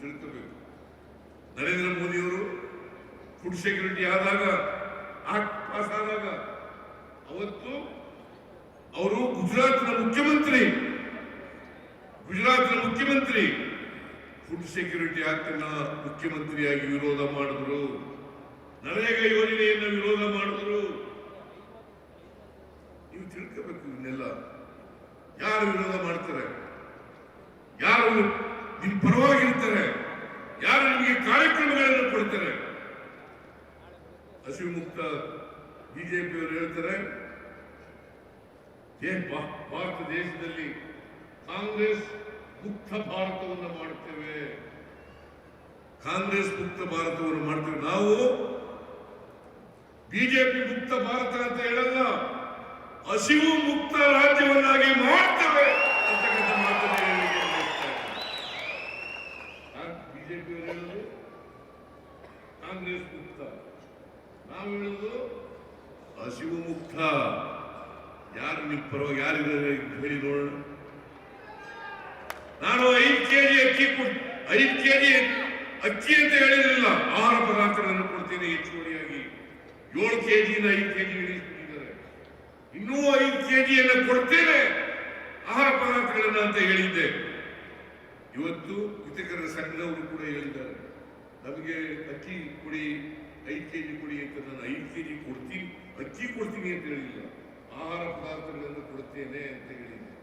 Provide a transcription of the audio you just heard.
ತಿಳ್ಕೋಬೇಕು. ನರೇಂದ್ರ ಮೋದಿಯವರು food security ಆದಾಗ, ಆಕ್ಟ್ ಪಾಸ್ ಆದಾಗ, ಅವತ್ತು ಅವರು ಗುಜರಾತ್ನ ಮುಖ್ಯಮಂತ್ರಿ ಗುಜರಾತ್ನ ಮುಖ್ಯಮಂತ್ರಿ ಫುಡ್ ಸೆಕ್ಯೂರಿಟಿ ಆಕ್ಟ್ನ ಮುಖ್ಯಮಂತ್ರಿಯಾಗಿ ವಿರೋಧ ಮಾಡಿದ್ರು. ನರೇಗಾ ಯೋಜನೆಯನ್ನು ವಿರೋಧ ಮಾಡಿದ್ರು. ನೀವು ತಿಳ್ಕೋಬೇಕು ಇವನ್ನೆಲ್ಲ. ಯಾರು ವಿರೋಧ ಮಾಡ್ತಾರೆ? ಯಾರು ನಿಮ್ಮ ನಿಮಗೆ ಕಾರ್ಯಕ್ರಮಗಳನ್ನು ಕೊಡ್ತಾರೆ. ಹಸಿವು ಮುಕ್ತ ಬಿಜೆಪಿಯವರು ಹೇಳ್ತಾರೆ ಭಾರತ ದೇಶದಲ್ಲಿ ಕಾಂಗ್ರೆಸ್ ಮುಕ್ತ ಭಾರತವನ್ನು ಮಾಡುತ್ತೇವೆ. ಕಾಂಗ್ರೆಸ್ ಮುಕ್ತ ಭಾರತವನ್ನು ಮಾಡ್ತೇವೆ. ನಾವು ಬಿಜೆಪಿ ಮುಕ್ತ ಭಾರತ ಅಂತ ಹೇಳಲ್ಲ, ಹಸಿವು ಮುಕ್ತ ರಾಜ್ಯವನ್ನಾಗಿ ಕಾಂಗ್ರೆಸ್ ಮುಕ್ತ. ನಾವು ಹೇಳೋದು ಹಸಿವು ಮುಕ್ತ. ಯಾರು ನಿಮ್ಮ ಪರವಾಗಿ ಯಾರಿದ್ದಾರೆ ಹೇಳಿ ನೋಡೋಣ. ನಾನು ಐದು ಕೆಜಿ ಅಕ್ಕಿ ಐದು ಕೆಜಿ ಅಕ್ಕಿ ಅಂತ ಹೇಳಿರಲಿಲ್ಲ. ಆಹಾರ ಪದಾರ್ಥಗಳನ್ನು ಕೊಡ್ತೀನಿ ಹೆಚ್ಚುವರಿಯಾಗಿ. ಏಳು ಕೆಜಿನ ಐದು ಕೆಜಿ ಇಳಿಸ್ಬಿಟ್ಟಿದ್ದಾರೆ ಇನ್ನೂ ಐದು ಕೆಜಿಯನ್ನು ಕೊಡ್ತೇನೆ. ಆಹಾರ ಪದಾರ್ಥಗಳನ್ನು ಅಂತ ಹೇಳಿದ್ದೆ. ಇವತ್ತು ಕೃತಿಕರ ಸಂಘದವರು ಕೂಡ ಹೇಳಿದ್ದಾರೆ. ನಮಗೆ ಅಕ್ಕಿ ಕೊಡಿ ಐದು ಕೆ ಜಿ ಕೊಡಿ ಅಂತ ನಾನು ಐದು ಕೆ ಜಿ ಕೊಡ್ತೀನಿ. ಅಕ್ಕಿ ಕೊಡ್ತೀನಿ ಅಂತ ಹೇಳಿಲ್ಲ. ಆಹಾರ ಪದಾರ್ಥಗಳನ್ನು ಕೊಡ್ತೇನೆ ಅಂತ ಹೇಳಿದ್ದೆ